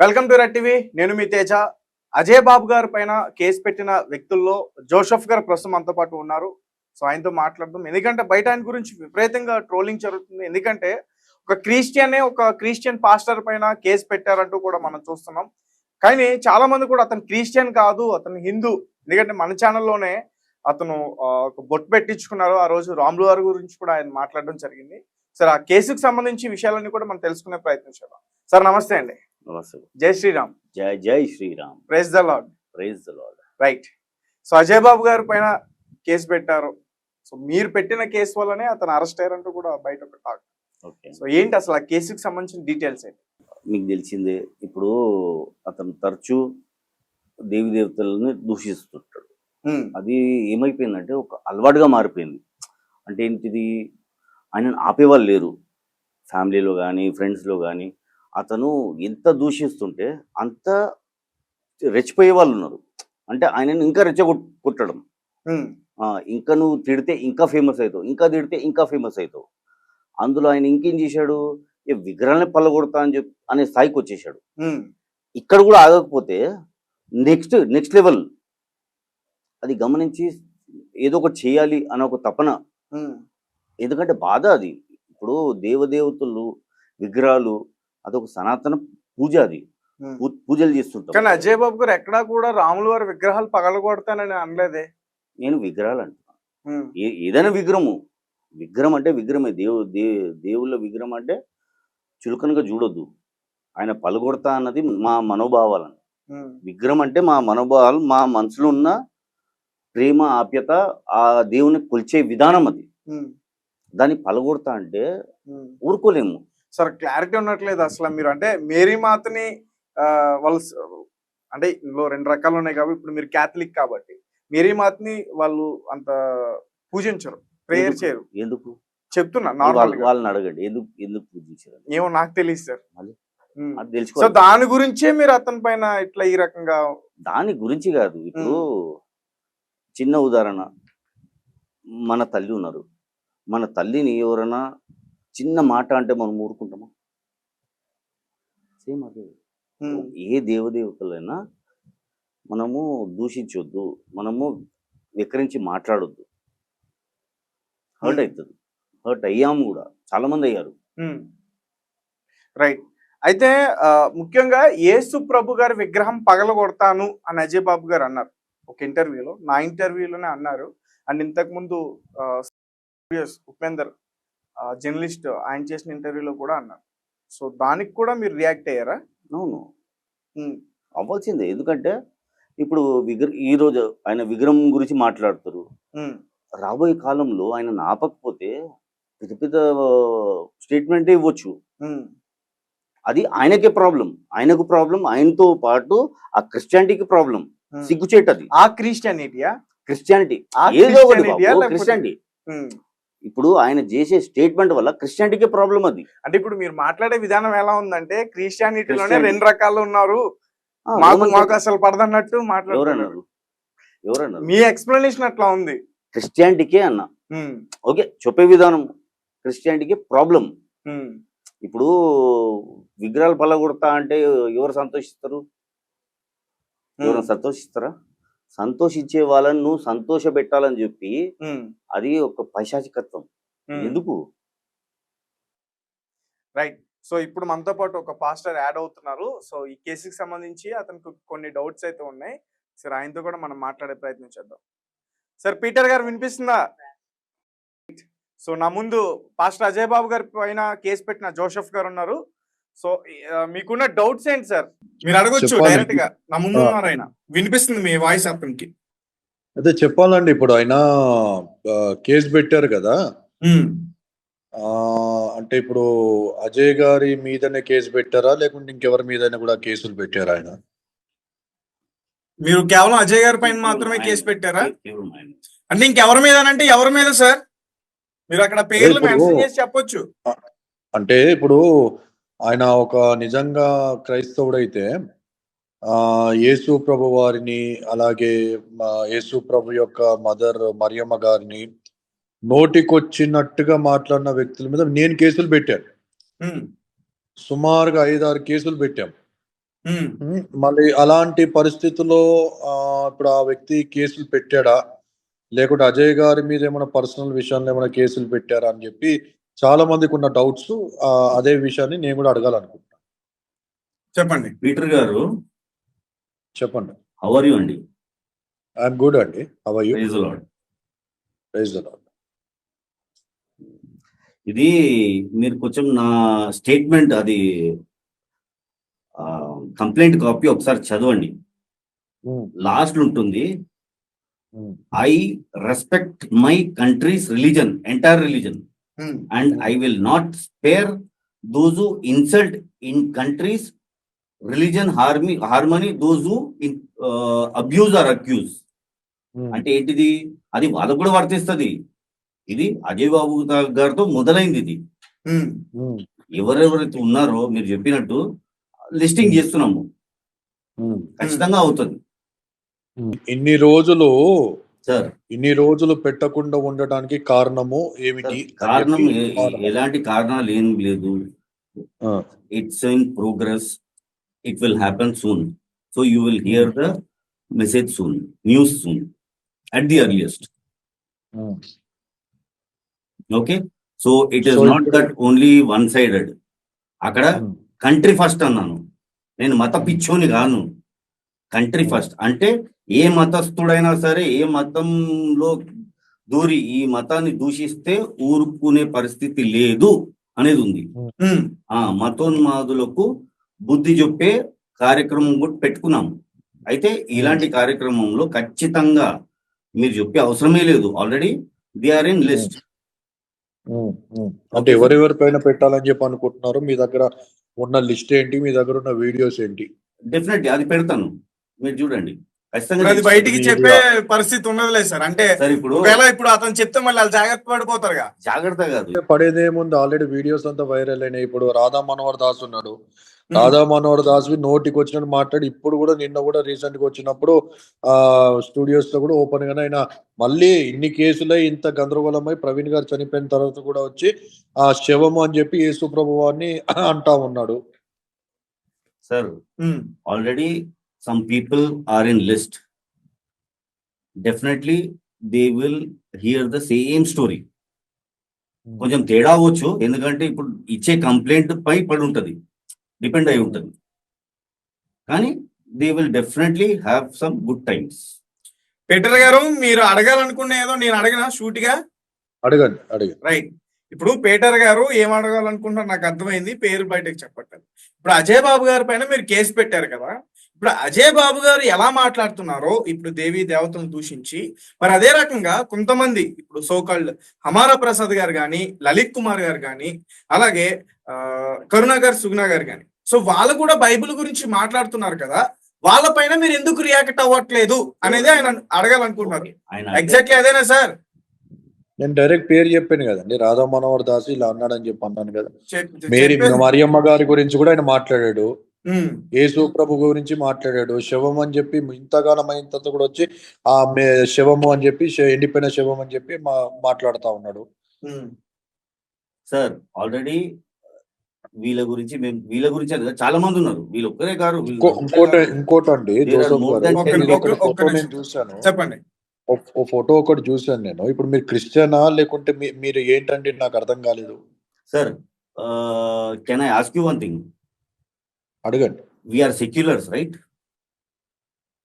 Welcome to red TV. నేను మీ తేజ. అజయ్ బాబు గారి పైన కేసు పెట్టిన వ్యక్తుల్లో జోసెఫ్ గారు ప్రస్తుతం మనతో పాటు ఉన్నారు. సో ఆయనతో మాట్లాడదాం. ఎందుకంటే బయట ఆయన గురించి విపరీతంగా ట్రోలింగ్ జరుగుతుంది. ఎందుకంటే ఒక క్రిస్టియనే ఒక క్రిస్టియన్ పాస్టర్ పైన కేసు పెట్టారంటూ కూడా మనం చూస్తున్నాం. కానీ చాలా మంది కూడా అతను క్రిస్టియన్ కాదు అతను హిందూ. ఎందుకంటే మన ఛానల్లోనే అతను ఆ, ఒక బొట్టు పెట్టించుకున్నారు. ఆ రోజు రాములు గారి గురించి కూడా ఆయన మాట్లాడడం జరిగింది. సార్ ఆ కేసుకు సంబంధించి విషయాలన్నీ కూడా మనం తెలుసుకునే ప్రయత్నం చేద్దాం. సార్ నమస్తే అండి. Jai Shriram. Jai Jai Shriram. Praise the lord praise the lord right so Ajay Babu గారి పైన కేసు పెట్టారు. సో మీరు పెట్టిన కేసు వల్లనే అతను అరెస్ట్ అయ్యారంటూ కూడా బయట ఒక టాక్ ఓకే. సో ఏంటి అసలు ఆ కేసుకి సంబంధించిన డీటెయిల్స్ ఏంటి? మీకు తెలిసిందే ఇప్పుడు అతను తరచూ దేవి దేవతలని దూషిస్తుంటాడు. ఉమ్, అది ఏమైపోయిందంటే ఒక అలవాటుగా మారిపోయింది. అంటే ఏంటిది? ఆయనను ఆపేవాళ్ళు లేరు. ఫ్యామిలీలో కానీ ఫ్రెండ్స్లో కానీ అతను ఎంత దూషిస్తుంటే అంత రెచ్చిపోయే వాళ్ళు ఉన్నారు అంటే ఆయనను ఇంకా రెచ్చగొట్ కొట్టడం ఉమ్, ఆ, ఇంకా నువ్వు తిడితే ఇంకా ఫేమస్ అవుతావు ఇంకా తిడితే ఇంకా ఫేమస్ అవుతావు అందులో ఆయన ఇంకేం చేశాడు? ఏ విగ్రహాన్ని పల్లగొడతా అని చెప్పి అనే స్థాయికి వచ్చేసాడు ఇక్కడ కూడా ఆగకపోతే నెక్స్ట్ నెక్స్ట్ లెవెల్. అది గమనించి ఏదో ఒకటి చేయాలి అనే ఒక తపన. ఎందుకంటే బాధ అది. ఇప్పుడు దేవదేవతలు విగ్రహాలు అదొక సనాతన పూజ అది. పూజలు చేస్తుంటాం. కానీ అజయ్ బాబు గారు ఎక్కడా కూడా రాముల వారి విగ్రహాలు పగలగొడతానని అనలేదే? నేను విగ్రహాలు అంటున్నాను ఏదైనా విగ్రహము. విగ్రహం అంటే విగ్రహమే. దేవు దే దేవుళ్ళ విగ్రహం అంటే చులకనగా చూడొద్దు. ఆయన పలుకొడతా అన్నది మా మనోభావాలను. విగ్రహం అంటే మా మనోభావాలు మా మనసులో ఉన్న ప్రేమ ఆప్యత ఆ దేవుని కొలిచే విధానం అది. దాన్ని పలగొడతా అంటే. ఊరుకోలేము. సార్ క్లారిటీ ఉన్నట్లేదు అసలు మీరు. అంటే మేరీ మాతని వాళ్ళు అంటే ఇందులో రెండు రకాలు ఉన్నాయి కాబట్టి ఇప్పుడు మీరు క్యాథలిక్ కాబట్టి మేరీ మాతని వాళ్ళు అంత పూజించరు ప్రేయర్? చేయరు. ఎందుకు? చెప్తున్నా నార్మల్ వాళ్ళని అడగండి. ఎందుకు ఎందుకు పూజించారు ఏమో నాకు తెలియదు సార్. సో దాని గురించే మీరు అతని పైన ఇట్లా ఈ రకంగా దాని గురించి కాదు. ఇప్పుడు చిన్న ఉదాహరణ. మన తల్లి ఉన్నారు. మన తల్లిని ఎవరైనా చిన్న మాట అంటే మనం ఊరుకుంటామా? సేమ్ అదే. ఏ దేవదేవతలైనా మనము దూషించొద్దు మనము వికరించి మాట్లాడొద్దు. హర్ట్. అవుతుంది హర్ట్ అయ్యాము కూడా. చాలా మంది అయ్యారు. రైట్. అయితే ముఖ్యంగా యేసు ప్రభు గారి విగ్రహం పగలగొడతాను అని అజయ్ బాబు గారు అన్నారు. ఒక ఇంటర్వ్యూలో నా ఇంటర్వ్యూలోనే అన్నారు. అండ్ ఇంతకు ముందు ఆ, serious ఉపేందర్ జర్నలిస్ట్ ఆయన చేసిన ఇంటర్వ్యూలో కూడా అన్నారు. సో దానికి కూడా మీరు రియాక్ట్ అయ్యారా? అవును. అవ్వాల్సిందే. ఎందుకంటే ఇప్పుడు విగ్ర ఈరోజు ఆయన విగ్రహం గురించి మాట్లాడుతారు. రాబోయే కాలంలో ఆయన ఆపకపోతే పెద్ద పెద్ద స్టేట్మెంటే ఇవ్వచ్చు. అది ఆయనకే ప్రాబ్లం. ఆయనకు ప్రాబ్లం ఆయనతో పాటు ఆ క్రిస్టియానిటీకి ప్రాబ్లం. సిగ్గుచేటది. ఆ క్రిస్టియానిటీయా? క్రిస్టియానిటీ. ఏదో ఒకటి క్రిస్టియానిటీ. ఇప్పుడు ఆయన చేసే స్టేట్మెంట్ వల్ల క్రిస్టియానిటీకే ప్రాబ్లం అది. అంటే ఇప్పుడు మీరు మాట్లాడే విధానం ఎలా ఉందంటే క్రిస్టియానిటీలోనే. రెండు రకాలు ఉన్నారు. మాకు మాకు అసలు పడదన్నట్టు మాట్లాడుతున్నారు. ఎవరన్నారు? మీ ఎక్స్ప్లెనేషన్ అట్లా ఉంది. క్రిస్టియానిటీకే అన్న. ఓకే చెప్పే విధానం. క్రిస్టియానిటీకి ప్రాబ్లం ఇప్పుడు విగ్రహాలు పలగొడతా అంటే ఎవరు సంతోషిస్తారు? ఎవరు సంతోషిస్తారా? సంతోషించే వాళ్ళని నువ్వు సంతోష పెట్టాలని చెప్పి అది ఒక పైశాచికత్వం. ఎందుకు? రైట్. సో ఇప్పుడు మనతో పాటు ఒక పాస్టర్ యాడ్ అవుతున్నారు. సో ఈ కేసుకి సంబంధించి అతనికి కొన్ని డౌట్స్ అయితే ఉన్నాయి. సార్ ఆయనతో కూడా మనం మాట్లాడే ప్రయత్నం చేద్దాం. సార్ పీటర్ గారు వినిపిస్తుందా? సో నా ముందు పాస్టర్ అజయ్ బాబు గారి పైన కేసు పెట్టిన జోసెఫ్ గారు ఉన్నారు. సో మీకున్న డౌట్స్ ఏంటి సార్? మీరు అడగొచ్చు. డైరెక్ట్గా నా ముందు. ఉన్నారు ఆయన. వినిపిస్తుంది మీ వాయిస్ అతనికి అదే చెప్పాలండి ఇప్పుడు ఆయన కేసు పెట్టారు కదా. ఆ, అంటే ఇప్పుడు అజయ్ గారి మీదనే కేసు పెట్టారా? లేకుంటే ఇంకెవరి మీదైనా కూడా కేసులు పెట్టారా ఆయన? మీరు కేవలం అజయ్ గారి పైన మాత్రమే కేసు పెట్టారా? అంటే ఇంకెవరి మీద అంటే ఎవరి మీద సార్? మీరు అక్కడ పేర్లు ఇప్పుడు- మెన్షన్ చేసి చెప్పొచ్చు. అంటే ఇప్పుడు ఆయన ఒక నిజంగా క్రైస్తవుడైతే ఆ యేసు ప్రభు వారిని అలాగే యేసు ప్రభు యొక్క మదర్ మరియమ్మ గారిని నోటికొచ్చినట్టుగా మాట్లాడిన వ్యక్తుల మీద నేను కేసులు పెట్టాను. సుమారుగా ఐదారు కేసులు పెట్టాం. మళ్ళీ అలాంటి పరిస్థితుల్లో ఆ, ఇప్పుడు ఆ వ్యక్తి కేసులు పెట్టాడా? లేకుంటే అజయ్ గారి మీద ఏమైనా పర్సనల్ విషయాల్లో ఏమైనా కేసులు పెట్టారా అని చెప్పి చాలా మందికి ఉన్న డౌట్స్ అదే విషయాన్ని నేను కూడా అడగాలనుకుంటున్నాను చెప్పండి. పీటర్ గారు చెప్పండి. హవర్ యూ అండి? ఐఎమ్ గుడ్ అండి. ప్రైజ్ లార్డ్ ప్రైజ్ ఇది మీరు కొంచెం నా స్టేట్మెంట్ అది కంప్లైంట్ కాపీ ఒకసారి చదవండి. లాస్ట్ ఉంటుంది. I respect my country's religion entire religion and I will not spare those who insult in countries, religion, harmony, harmony those who in, uh, abuse or accuse. అంటే ఏంటిది అది వాళ్ళకు కూడా వర్తిస్తుంది ఇది అజయ్ బాబు గారితో మొదలైంది ఇది ఎవరెవరైతే ఉన్నారో మీరు చెప్పినట్టు లిస్టింగ్ చేస్తున్నాము ఖచ్చితంగా అవుతుంది ఇన్ని రోజులు సార్. ఇన్ని రోజులు పెట్టకుండా ఉండటానికి కారణము ఏమిటి? కారణం ఎలాంటి కారణాలు ఏం లేదు. It's in progress it will happen soon so you will hear the message soon news soon at the earliest okay so it is not that only one sided అక్కడ కంట్రీ ఫస్ట్ అన్నాను. నేను మత పిచ్చోని కాను. కంట్రీ ఫస్ట్ అంటే ఏ మతస్థుడైనా సరే ఏ మతంలో దూరి ఈ మతాన్ని దూషిస్తే ఊరుకునే పరిస్థితి లేదు అనేది ఉంది. ఆ మతోన్మాదులకు బుద్ధి చెప్పే కార్యక్రమం కూడా పెట్టుకున్నాం. అయితే ఇలాంటి కార్యక్రమంలో ఖచ్చితంగా మీరు చెప్పే అవసరమే లేదు. Already they are in list. అంటే ఎవరెవరి పైన పెట్టాలని చెప్పి అనుకుంటున్నారు మీ దగ్గర ఉన్న లిస్ట్ ఏంటి? మీ దగ్గర ఉన్న వీడియోస్ ఏంటి? డెఫినెట్లీ అది పెడతాను. మీరు చూడండి. అది బయటికి చెప్పే పరిస్థితి ఉన్నదిలే సార్. అంటే సార్ ఇప్పుడు ఒకవేళ ఇప్పుడు అతను చెప్తే మళ్ళీ వాళ్ళు జాగ్రత్త పడిపోతారుగా. జాగ్రత్త కాదు. పడేదేముంది ఆల్రెడీ వీడియోస్ అంతా వైరల్ అయినాయి. ఇప్పుడు రాధా మనోహర్ దాస్ ఉన్నాడు. రాధా మనోహర్ దాస్ నోటికి వచ్చినట్టు మాట్లాడి ఇప్పుడు కూడా నిన్న కూడా రీసెంట్గా వచ్చినప్పుడు ఆ స్టూడియోస్లో కూడా ఓపెన్ గానే ఆయన మళ్ళీ ఇన్ని కేసులై ఇంత గందరగోళమై ప్రవీణ్ గారు చనిపోయిన తర్వాత కూడా వచ్చి ఆ శవము అని చెప్పి యేసు ప్రభువాన్ని అంటా ఉన్నాడు. Sir already some people are in list definitely they will hear the same story కొంచెం తేడా అవ్వచ్చు ఎందుకంటే ఇప్పుడు ఇచ్చే కంప్లైంట్ పై పడి ఉంటది డిపెండ్ అయి ఉంటది. కానీ they will definitely have some good times Peter garu మీరు అడగాలనుకున్న ఏదో నేను అడిగిన షూటిగా? అడగండి అడగండి. రైట్ ఇప్పుడు పీటర్ గారు ఏం అడగాలనుకుంటారు నాకు అర్థమైంది పేరు బయటకు చెప్పట్లేదు. ఇప్పుడు అజయ్ బాబు గారి పైన మీరు కేసు పెట్టారు కదా ఇప్పుడు అజయ్ బాబు గారు ఎలా మాట్లాడుతున్నారో ఇప్పుడు దేవి దేవతను దూషించి మరి అదే రకంగా కొంతమంది ఇప్పుడు సోకాల్డ్ హమారా ప్రసాద్ గారు కానీ లలిత్ కుమార్ గారు కానీ అలాగే ఆ, కరుణాకర్ సుగుణ గారు కానీ సో వాళ్ళు కూడా బైబిల్ గురించి మాట్లాడుతున్నారు కదా వాళ్ళ పైన మీరు ఎందుకు రియాక్ట్ అవ్వట్లేదు అనేది ఆయన అడగాలనుకుంటున్నారు. ఆయన ఎగ్జాక్ట్లీ అదేనా సార్? నేను డైరెక్ట్ పేరు చెప్పాను కదండి రాధా మనోహర్ దాస్ ఇలా అన్నాడని చెప్పి అన్నాను కదా. మేరీ మరియమ్మ గారి గురించి కూడా ఆయన మాట్లాడాడు. యేసు ప్రభు గురించి మాట్లాడాడు. శవం అని చెప్పి ఇంతగానం అయిన తర్వాత కూడా వచ్చి ఆ శవము అని చెప్పి ఎండిపోయిన శవం అని చెప్పి మా మాట్లాడుతా ఉన్నాడు. సార్ ఆల్రెడీ వీళ్ళ గురించి మేము వీళ్ళ గురించి అని కాదు, చాలా మంది ఉన్నారు. వీళ్ళు ఒక్కరే కారు ఇంకోటి అండి. చూశాను. చెప్పండి. ఓ- ఫోటో ఒకటి చూశాను నేను. ఇప్పుడు మీరు క్రిస్టియనా లేకుంటే మీరు ఏంటండి నాకు అర్థం కాలేదు. Sir can I ask you one thing అడగండి. We are seculars right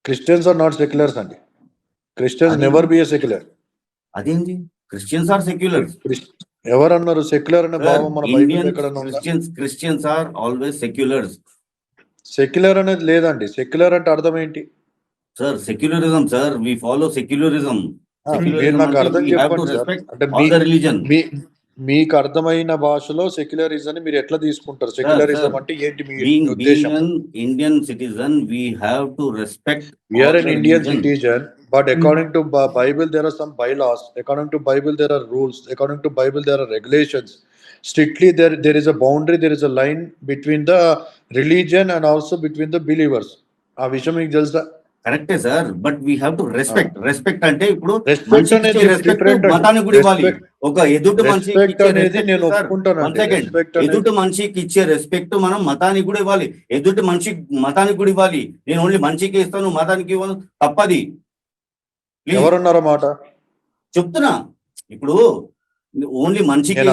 Christians are not seculars అండి క్రిస్టియన్స్ నెవర్ బి సెక్యులర్ అదేంటి క్రిస్టియన్స్ ఆర్ సెక్యులర్స్ ఎవరు అన్నారు సెక్యులర్ అనే భావం మన Christians Christians are always seculars secular అనేది లేదండి. సెక్యులర్ అంటే అర్థం ఏంటి? Sir secularism sir we follow secularism నాకు అర్థం చెప్పండి అంటే రిలీజన్ మీకు అర్థమైన భాషలో సెక్యులరిజం మీరు ఎట్లా తీసుకుంటారు? సెక్యులరిజం అంటే ఏంటి Indian citizen we have to respect we are Indian citizen but according to Bible there are some bylaws according to Bible there are rules according to Bible there are regulations strictly there there is a boundary there is a line between the religion and also between the believers ఆ విషయం మీకు తెలుసా? కరెక్టే sir but we have to respect. Respect అంటే ఇప్పుడు మతానికి కూడా ఇవ్వాలి. ఒక ఎదుటి మనిషికి ఎదుటి మనిషికి ఇచ్చే రెస్పెక్ట్ మనం మతానికి కూడా ఇవ్వాలి. ఎదుటి మనిషి మతానికి కూడా ఇవ్వాలి. నేను ఓన్లీ మనిషికి ఇస్తాను మతానికి ఇవ్వను తప్పది. ఎవరున్నారో మాట? చెప్తున్నా. ఇప్పుడు ఓన్లీ మనిషికి?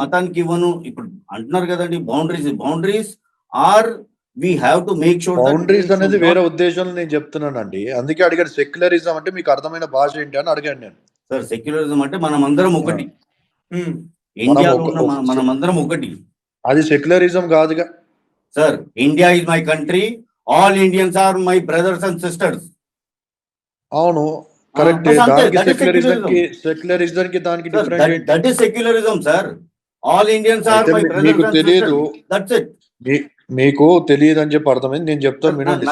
మతానికి ఇవ్వను. ఇప్పుడు అంటున్నారు కదండి boundaries boundaries are we have to make sure boundaries అనేది వేరే ఉద్దేశంలో నేను చెప్తున్నానండి. అందుకే అడిగాడు సెక్యులరిజం అంటే మీకు అర్థమైన భాష ఏంటి? అని అడిగాను నేను. సార్ సెక్యులరిజం అంటే మనం అందరం ఒకటి. ఇండియాలో ఉన్న మన- అందరం ఒకటి. అది సెక్యులరిజం కాదుగా. Sir India is my country all Indians are my brothers and sisters అవును. కరెక్ట్. దానికి సెక్యులరిజం కి secularism. సెక్యులరిజం కి దానికి different that is secularism sir all Indians are my మీకు బ్రదర్స్ తెలియదు దట్స్ ఇట్ మీకు తెలియదు అని చెప్పి అర్థమైంది. నేను చెప్తాను వినండి.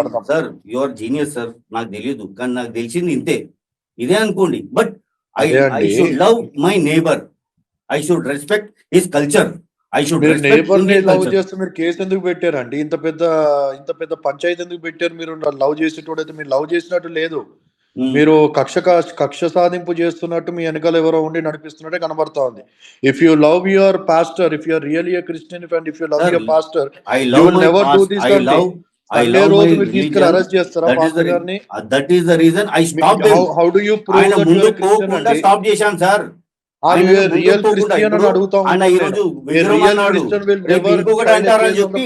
అర్థం. సార్ యువర్ జీనియస్ సార్ నాకు తెలియదు కానీ నాకు తెలిసింది ఇంతే. ఇదే అనుకోండి. But I. Should love my neighbour I should respect his culture I should నేబర్ని love చేస్తే మీరు కేసు ఎందుకు పెట్టారండి? ఇంత పెద్ద ఇంత పెద్ద పంచాయతీ ఎందుకు పెట్టారు మీరు? లవ్ చేసేటోడైతే మీరు లవ్ చేసినట్టు లేదు. మీరు కక్ష కక్ష సాధింపు చేస్తున్నట్టు మీ వెనకాల ఎవరో ఉండి నడిపిస్తున్నట్టే కనబడతా ఉంది if you love your pastor if you're real Christian and if you love your pastor I love pastor the- గారిని? That is the reason I stop how do you prove ముందు యువర్ పోకుండా స్టాప్ చేశాను sir real Christian అని అడుగుతా ఆయన ఈ రోజు విగ్రహం అన్నాడు. నెవర్ ఇంకొకటి అంటారని చెప్పి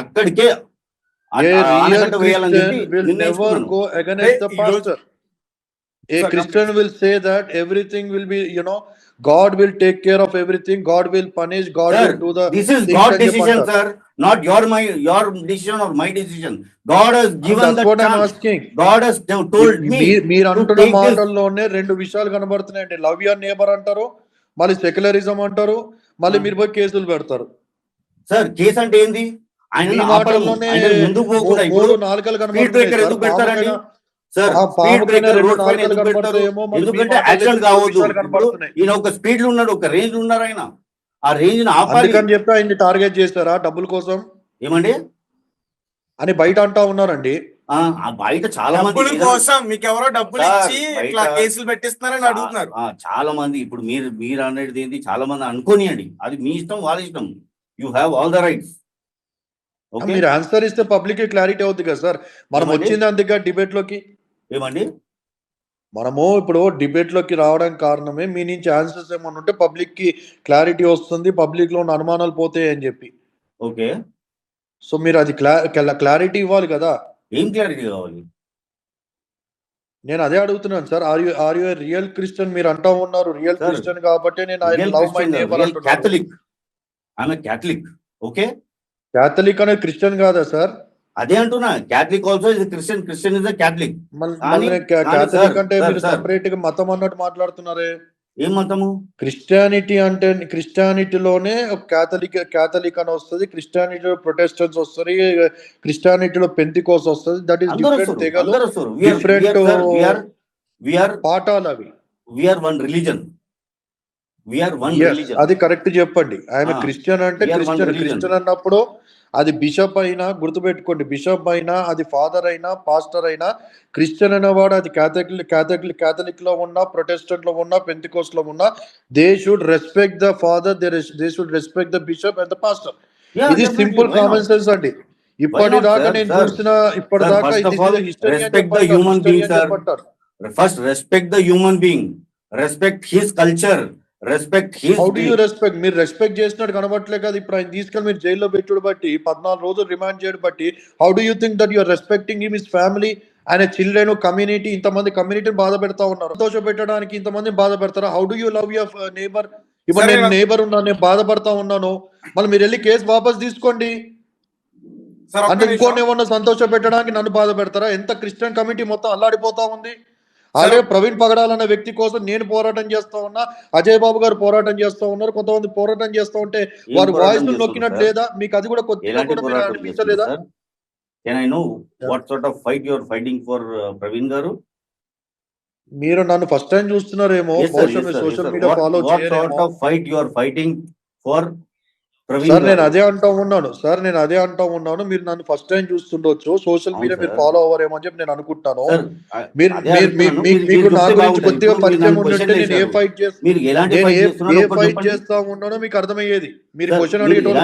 అక్కడికే a Christian will say that everything will be you know God will take care of everything God will punish God will do the This is things God అని decision, చెప్పంటారు. sir. Not your my your decision or my decision. God has given that's the what I am chance. Asking God has told me. మీరు అంటున్న. మాటల్లోనే రెండు విషయాలు కనబడుతున్నాయండి love your neighbour అంటారు మళ్ళీ secularism అంటారు మళ్ళీ. మీరు పోయి కేసులు పెడతారు సార్ కేసు అంటే ఏంది ఆయన ముందుకు పోకుండా ఇప్పుడు స్పీడ్ బ్రేకర్ ఎందుకు పెడతారండి? సార్ స్పీడ్ బ్రేకర్ రెండు పైన ఎందుకు పెడతారు? ఎందుకంటే యాక్సిడెంట్ కావద్దు. ఈయన ఒక స్పీడ్లో ఉన్నాడు ఒక రేంజ్ ఉన్నారు ఆయన. ఆ రేంజ్ని ఆపాలి. అందుకని చెప్పి ఆయన్ని టార్గెట్ చేస్తారా డబ్బుల కోసం? ఏమండి? అని బయట అంటా ఉన్నారండి. ఆ ఆ బయట చాలా మంది కోసం మీకు ఎవరో డబ్బులు ఇచ్చి ఇట్లా కేసులు పెట్టిస్తున్నారని అడుగుతున్నారు. ఆ, చాలా మంది ఇప్పుడు మీరు మీరు అనేది ఏంటి చాలా మంది అనుకోనియండి. అది మీ ఇష్టం వాళ్ళ ఇష్టం. You have all the rights మీరు ఆన్సర్ ఇస్తే పబ్లిక్ క్లారిటీ అవుతుంది కదా సార్. మనం? వచ్చింది అందుకే డిబేట్లోకి ఏమండి? మనము ఇప్పుడు డిబేట్లోకి రావడానికి కారణమే మీ నుంచి ఆన్సర్స్ ఏమన్నా ఉంటే పబ్లిక్కి క్లారిటీ వస్తుంది పబ్లిక్లో ఉన్న అనుమానాలు పోతాయి అని చెప్పి. ఓకే. సో మీరు అది క్లారిటీ ఇవ్వాలి కదా. ఏం క్లారిటీ కావాలి? నేను అదే అడుగుతున్నాను sir. Are you are you real Christian? మీరు అంటా ఉన్నారు రియల్ క్రిస్టియన్ కాబట్టి నేను ఐ లవ్ మై నేబర్ అంటున్నాను క్యాథలిక్. ఆమె క్యాథలిక్. ఓకే? క్యాథలిక్ అనేది క్రిస్టియన్ కాదా సార్? అదే అంటున్నా. Catholic also is Christian Christian is Catholic Catholic అంటే మీరు. సెపరేట్గా మతం అన్నట్టు మాట్లాడుతున్నారే? ఏం మతము? క్రిస్టియానిటీ అంటే క్రిస్టియానిటీలోనే క్యాథలిక్ క్యాథలిక్ అని వస్తుంది. క్రిస్టియానిటీలో ప్రొటెస్టెంట్స్ వస్తుంది. క్రిస్టియానిటీలో పెంతికోస్ వస్తుంది. దట్ ఈస్ డిఫరెంట్ తెగలు. విఆర్ విఆర్ పాఠాలు అవి. We are one religion we are one religion అది కరెక్ట్ చెప్పండి. ఆయన Ah, క్రిస్టియన్ అంటే క్రిస్టియన్. క్రిస్టియన్ అన్నప్పుడు అది బిషప్ అయినా గుర్తుపెట్టుకోండి. బిషప్ అయినా అది ఫాదర్ అయినా పాస్టర్ అయినా క్రిస్టియన్ అనేవాడు అది క్యాథలిక్ క్యాథలిక్ క్యాథలిక్లో ఉన్నా ప్రొటెస్టెంట్లో ఉన్నా పెంతికోస్లో ఉన్నా they should respect the father they should respect the bishop and the pastor ఇది సింపుల్ కామన్ సెన్స్ అండి. ఇప్పటిదాకా? నేను చూసిన ఇప్పటిదాకా the human being, sir. First respect the human being respect his culture respect how do you respect మీరు respect చేసినట్టు కనబట్టలే కదా. ఇప్పుడు ఆయన తీసుకెళ్ళి మీరు జైల్లో పెట్టుడు బట్టి పద్నాలుగు రోజులు రిమాండ్ చేయడం బట్టి how do you think that your respecting him is family ఆయన చిల్డ్రన్ కమ్యూనిటీ ఇంతమంది కమ్యూనిటీని బాధ పెడతా ఉన్నారు. సంతోష పెట్టడానికి ఇంతమంది బాధ పెడతారా? How do you love your neighbour ఇప్పుడు నేను నేబర్ ఉన్నాను నేను బాధపడతా ఉన్నాను. మళ్ళీ మీరు వెళ్ళి కేసు వాపస్ తీసుకోండి. అంటే. ఇంకోటి ఏమన్నా సంతోష పెట్టడానికి నన్ను బాధ పెడతారా? ఎంత క్రిస్టియన్ కమిటీ మొత్తం అల్లాడిపోతా ఉంది. అదే ప్రవీణ్ పగడాల్ అనే వ్యక్తి కోసం నేను పోరాటం చేస్తా ఉన్నా అజయ్ బాబు గారు పోరాటం చేస్తా ఉన్నారు కొంతమంది పోరాటం చేస్తూ ఉంటే వారి వాయిస్ నొక్కినట్టు లేదా? మీకు అది కూడా కొద్దిగా ఎలాంటి కూడా మీరు పోరాటం అనిపించలేదా? Sir? Can I know what sort of fight your fighting for Praveen garu? మీరు నన్ను first time చూస్తున్నారేమో social media follow fight your fighting for sir నేను. అదే అంటా ఉన్నాను. సార్ నేను అదే అంటా ఉన్నాను. మీరు నన్ను ఫస్ట్ టైం చూస్తుండొచ్చు. సోషల్ మీడియా మీరు. ఫాలో అవ్వరేమో అని చెప్పి నేను అనుకుంటాను. మీరు మీకు నా గురించి. కొద్దిగా పరిచయం ఉంటే నేను ఏ. ఫైట్ చేస్తా మీరు ఎలాంటి నేను ఫైట్ ఏ ఫైట్. చేస్తా ఉన్నానో మీకు అర్థమయ్యేది. మీరు క్వశ్చన్ అడిగేటోళ్ళు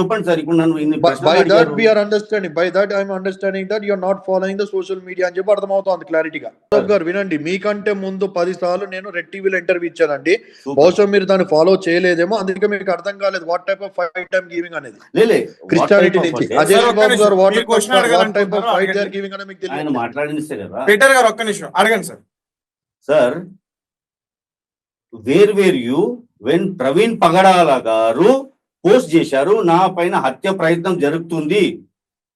చెప్పండి సార్. ఇప్పుడు నన్ను బై దట్ అడిగారు. We are understanding by that I'm understanding that you are not following the social media అని చెప్పి అర్థమవుతుంది క్లారిటీగా గారు వినండి. మీకంటే ముందు పది సార్లు నేను రెడ్ టీవీలో ఇంటర్వ్యూ ఇచ్చానండి. బహుశా మీరు దాన్ని ఫాలో చేయలేదేమో. అందుకే మీకు అర్థం కాలేదు. What type of fight I'm giving అనేది. లే, లే, క్రిస్టియానిటీ నుంచి. Ajay Babu garu. What type of? Fight they are. Giving అని మీకు ఆయన తెలియదు. కదా పీటర్ గారు ఒక్క నిమిషం. అడగండి sir. Sir where where you when Praveen Pagadala garu post చేశారు నా పైన హత్య ప్రయత్నం జరుగుతుంది.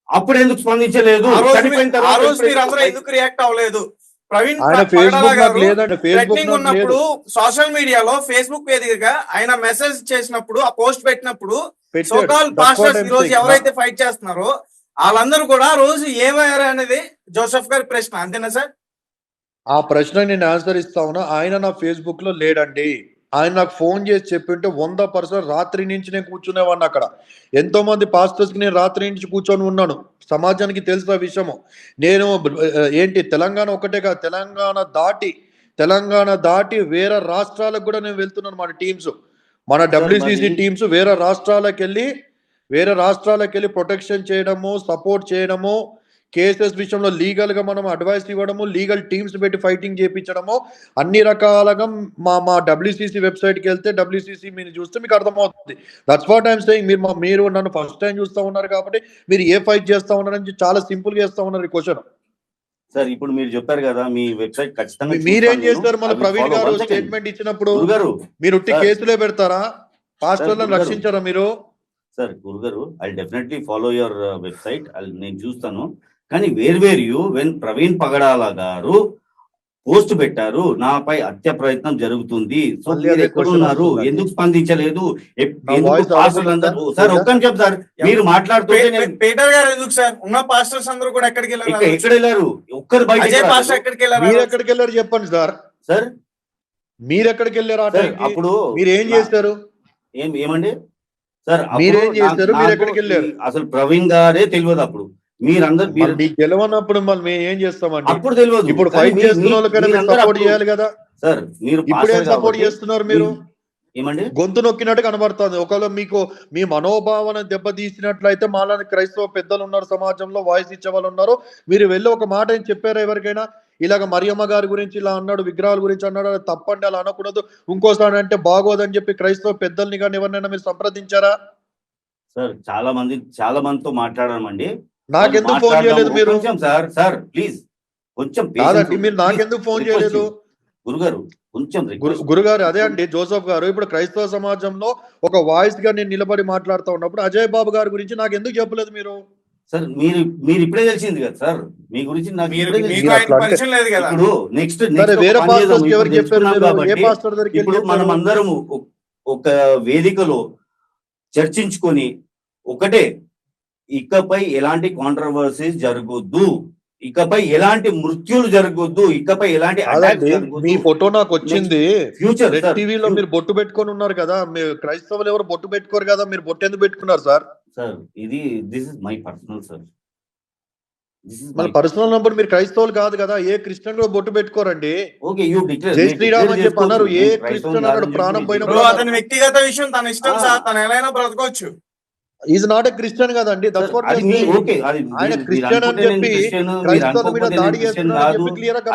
అప్పుడు ఎందుకు స్పందించలేదు ఎందుకు రియాక్ట్ అవ్వలేదు? ప్రవీణ్ థ్రెటనింగ్ ఉన్నప్పుడు సోషల్ మీడియాలో ఫేస్బుక్ వేదికగా ఆయన మెసేజ్ చేసినప్పుడు ఆ పోస్ట్ పెట్టినప్పుడు. సోకాల్ పాస్టర్స్ ఈ రోజు. ఎవరైతే ఫైట్ చేస్తున్నారో వాళ్ళందరూ కూడా రోజు ఏమయ్యారు అనేది జోసెఫ్ గారి ప్రశ్న అంతేనా సార్ ఆ ప్రశ్న నేను ఆన్సర్ ఇస్తా ఉన్నా ఆయన నా ఫేస్బుక్లో లేడండి ఆయన నాకు ఫోన్ చేసి చెప్పింటే వంద పర్సెంట్ రాత్రి నుంచి నేను కూర్చునేవాడిని అక్కడ. ఎంతో మంది పాస్టర్స్కి నేను రాత్రి నుంచి కూర్చొని ఉన్నాను. సమాజానికి తెలిసిన విషయము. నేను ఏంటి తెలంగాణ ఒకటే కాదు తెలంగాణ దాటి తెలంగాణ దాటి వేరే రాష్ట్రాలకు కూడా నేను వెళ్తున్నాను మన టీమ్స్. మన డబ్ల్యూసిసి టీమ్స్ వేరే రాష్ట్రాలకు వెళ్ళి వేరే రాష్ట్రాలకు వెళ్ళి ప్రొటెక్షన్ చేయడము సపోర్ట్ చేయడము కేసెస్ విషయంలో లీగల్గా మనం అడ్వైస్ ఇవ్వడము లీగల్ టీమ్స్ పెట్టి ఫైటింగ్ చేయించడము అన్ని రకాలుగా మా మా డబ్ల్యూసీసీ వెబ్సైట్కి వెళ్తే డబ్ల్యూసీసీ మీరు చూస్తే మీకు అర్థమవుతుంది దట్స్ వాట్ ఐమ్ సేయింగ్ మీరు మీరు నన్ను ఫస్ట్ టైం చూస్తా ఉన్నారు కాబట్టి మీరు ఏ ఫైట్ చేస్తా ఉన్నారని చాలా సింపుల్గా చేస్తా ఉన్నారు ఈ క్వశ్చన్ సార్ ఇప్పుడు మీరు చెప్పారు కదా మీ వెబ్సైట్ ఖచ్చితంగా మీరేం చేస్తారు will ప్రవీణ్. గారు. స్టేట్మెంట్ ఇచ్చినప్పుడు మీరు. కేసులే పెడతారా పాస్టర్లను. రక్షించారా మీరు సార్ గురుగారు I definitely follow your website నేను చూస్తాను కానీ where where you when Praveen Pagadala garu post పెట్టారు నాపై హత్య ప్రయత్నం జరుగుతుంది. సో మీరు అదే ఎక్కడ question ఉన్నారు? వస్తుందండి. ఎందుకు స్పందించలేదు? సార్? ఒక్క నిమిషం సార్. మీరు మాట్లాడుతుంటే పీటర్ గారు ఎందుకు సార్? ఉన్న పాస్టర్స్ అందరూ కూడా ఎక్కడికి ఇక్కడ వెళ్ళారు ఎక్కడ వెళ్ళారు? ఒక్కరు బయట మీరు ఎక్కడికి వెళ్ళారు చెప్పండి సార్. సార్? మీరు ఎక్కడికి వెళ్ళారు? అప్పుడు మీరు ఏం చేశారు? ఏం ఏమండి? సార్ అప్పుడు మీరేం ఎక్కడికి వెళ్ళారు? అసలు ప్రవీణ్ గారే తెలియదు అప్పుడు. మీరందరూ మరి మీకు గెలవనప్పుడు మేము ఏం చేస్తామండి? అప్పుడు తెలియదు. ఇప్పుడు ఫైట్ చేస్తున్న వాళ్ళకైనా సపోర్ట్ చేయాలి కదా? సార్ మీరు ఇప్పుడు సపోర్ట్ చేస్తున్నారు మీరు? ఏమండి? గొంతు నొక్కినట్టు కనబడుతుంది. ఒకవేళ మీకు మీ మనోభావన దెబ్బతీసినట్లయితే మాలాంటి క్రైస్తవ పెద్దలు ఉన్నారు సమాజంలో వాయిస్ ఇచ్చే వాళ్ళు ఉన్నారు. మీరు వెళ్ళి ఒక మాట ఏం చెప్పారా ఎవరికైనా? ఇలాగ మరియమ్మ గారి గురించి ఇలా అన్నాడు విగ్రహాల గురించి అన్నాడు అది తప్పండి అలా అనకూడదు. ఇంకోసారి అంటే బాగోదని చెప్పి క్రైస్తవ పెద్దల్ని కానీ ఎవరినైనా మీరు సంప్రదించారా? సార్ చాలా మంది చాలా మందితో మాట్లాడామండి. నాకెందుకు ఫోన్. చేయలేదు మీరు కొంచెం సార్ సార్ ప్లీజ్ కొంచెం కాదండి. మీరు నాకెందుకు ఫోన్ చేయలేదు. గురుగారు కొంచెం. గురుగారు అదే అండి జోసఫ్ గారు ఇప్పుడు క్రైస్తవ సమాజంలో ఒక వాయిస్గా నేను నిలబడి మాట్లాడుతూ ఉన్నప్పుడు అజయ్ బాబు గారి గురించి నాకు ఎందుకు చెప్పలేదు మీరు సార్ మీరు మీరు ఇప్పుడే తెలిసింది కదా సార్ మీ గురించి ఇప్పుడే నెక్స్ట్ వేరే ఎవరికి చెప్పారు? ఏ పాస్టర్ దగ్గరికి ఇప్పుడు మనం? అందరం ఒక వేదికలో చర్చించుకొని ఒకటే ఇకపై ఎలాంటి కాంట్రవర్సీస్ జరగొద్దు. ఇకపై ఎలాంటి మృత్యులు జరగొద్దు. ఇకపై ఎలాంటి మీ ఫోటో నాకు వచ్చింది. ఫ్యూచర్ టీవీలో మీరు బొట్టు పెట్టుకొని ఉన్నారు కదా. మీరు క్రైస్తవులు ఎవరు బొట్టు పెట్టుకోరు కదా? మీరు బొట్టు ఎందుకు పెట్టుకున్నారు సార్? సార్ ఇది this is my personal sir this is మన పర్సనల్ నంబర్ మీరు క్రైస్తవులు కాదు కదా. ఏ క్రిస్టియన్ కూడా బొట్టు పెట్టుకోరండి? ఓకే యూ డిక్లేర్ జై శ్రీరామ్ అని చెప్పి అన్నారు. ఏ క్రిస్టియన్ అన్నాడు? ప్రాణం అతని వ్యక్తిగత విషయం తన ఇష్టం. సార్ తను ఎలా అయినా బ్రతకొచ్చు. ఈజ్ నాట్ ఎ క్రిస్టియన్ కదండి. ఆయన క్రిస్టియన్ అని చెప్పి క్రైస్తవుల మీద దాడి చేస్తున్నారు క్లియర్గా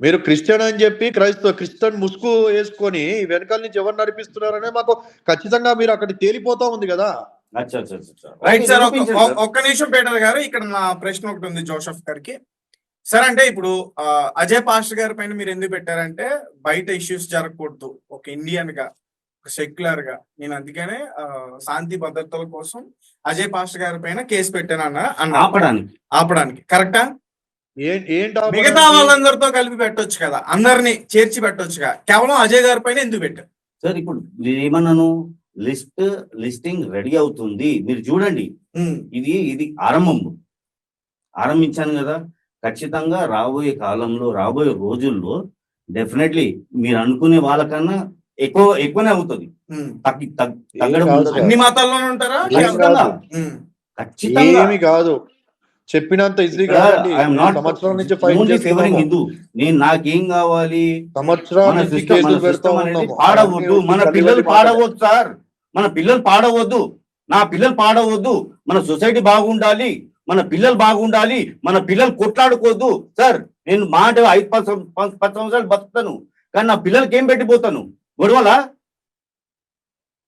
మీరు క్రిస్టియన్ అని చెప్పి క్రైస్తవ క్రిస్టియన్ ముసుగు వేసుకొని వెనకాల నుంచి ఎవరు నడిపిస్తున్నారనే మాకు ఖచ్చితంగా మీరు అక్కడ తేలిపోతా ఉంది కదా. అచ్చా అచ్చా అచ్చా రైట్ సార్. ఒక్క- నిమిషం పీటర్ గారు ఇక్కడ నా ప్రశ్న ఒకటి ఉంది జోసఫ్ గారికి. సార్ అంటే ఇప్పుడు అజయ్ పాస్టర్ గారి పైన మీరు ఎందుకు పెట్టారంటే బయట ఇష్యూస్ జరగకూడదు. ఒక ఇండియన్గా. ఒక సెక్యులర్గా. నేను అందుకనే శాంతి భద్రతల కోసం అజయ్ పాస్టర్ గారి పైన కేసు పెట్టాను అన్న అన్న. ఆపడానికి? ఆపడానికి. కరెక్టా? మిగతా? వాళ్ళందరితో కలిపి పెట్టొచ్చు కదా. అందరిని చేర్చి పెట్టొచ్చుగా కేవలం అజయ్ గారి పైన ఎందుకు పెట్టారు? సార్ ఇప్పుడు నేను ఏమన్నాను లిస్ట్ లిస్టింగ్ రెడీ అవుతుంది. మీరు చూడండి. ఇది ఇది ఆరంభం. ఆరంభించాను కదా. ఖచ్చితంగా రాబోయే కాలంలో రాబోయే రోజుల్లో డెఫినెట్లీ మీరు అనుకునే వాళ్ళకన్నా ఎక్కువ ఎక్కువనే అవుతుంది. అన్ని మతాల్లోనే ఉంటారా? ఏమి కాదు. చెప్పినంత సంవత్సరం నుంచి నేను నాకేం కావాలి? సంవత్సరం పాడవద్దు. మన పిల్లలు పాడవద్దు సార్. మన పిల్లలు పాడవద్దు. నా పిల్లలు పాడవద్దు. మన సొసైటీ బాగుండాలి. మన పిల్లలు బాగుండాలి. మన పిల్లలు కొట్లాడుకోవద్దు. సార్ నేను మాట ఐదు పది సంవత్సరాలు బతుకుతాను. కానీ నా పిల్లలకి ఏం పెట్టిపోతాను? గొడవలా?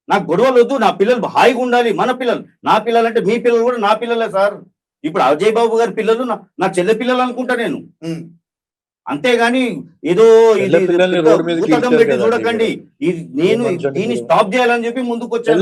నాకు గొడవలు వద్దు నా పిల్లలు హాయిగా ఉండాలి మన పిల్లలు. నా పిల్లలు అంటే మీ పిల్లలు కూడా నా పిల్లలే సార్. ఇప్పుడు అజయ్ బాబు గారి పిల్లలు నా చెల్లె పిల్లలు అనుకుంటా నేను. అంతేగాని ఏదో చూడకండి. ఇది నేను దీన్ని? స్టాప్ చేయాలని చెప్పి ముందుకు వచ్చాను